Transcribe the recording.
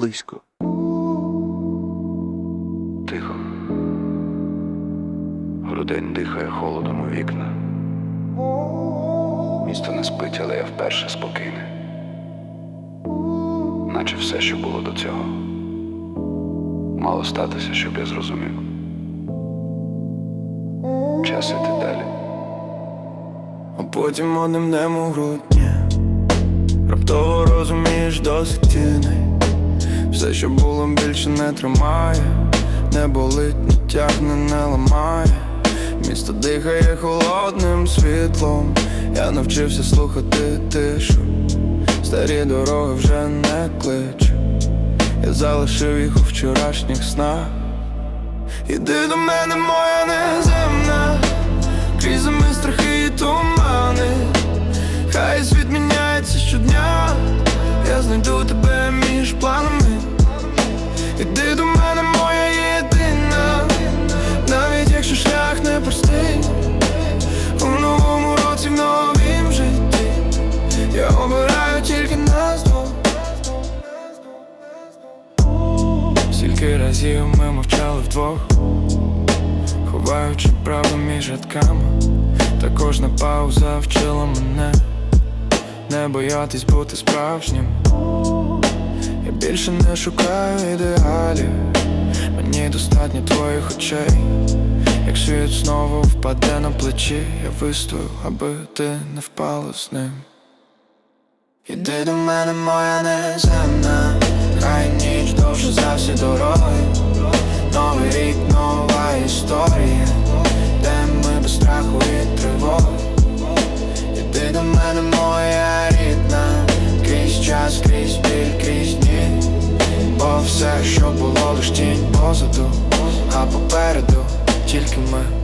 близько. Тихо. Грудень дихає холодом у вікна. Місто не спить, але я вперше спокійний. Наче все, що було до цього. Мало статися, щоб я зрозумів. Час іти далі. А потім одним днем у грудні Раптово розумієш досить цінний Все, що було більше не тримає. Не болить, не тягне, не ламає. Місто дихає холодним світлом. Я навчився слухати тишу. Старі дороги вже не кличу. Я залишив їх у вчорашніх снах. Іди до мене, моя неземна. Крізь зими, страхи Скільки разів ми мовчали вдвох Ховаючи правду між рядками. Та кожна пауза вчила мене Не боятись бути справжнім. Я більше не шукаю ідеалів Мені достатньо твоїх очей. Як світ знову впаде на плечі Я вистою, аби ти не впала з ним. Іди до мене, моя неземна за всі дороги Новий рік, нова історія. Де ми без страху і тривоги? Іди до мене, моя рідна. Крізь час, крізь біль, крізь дні. Бо все, що було лиш тінь позаду. А попереду тільки ми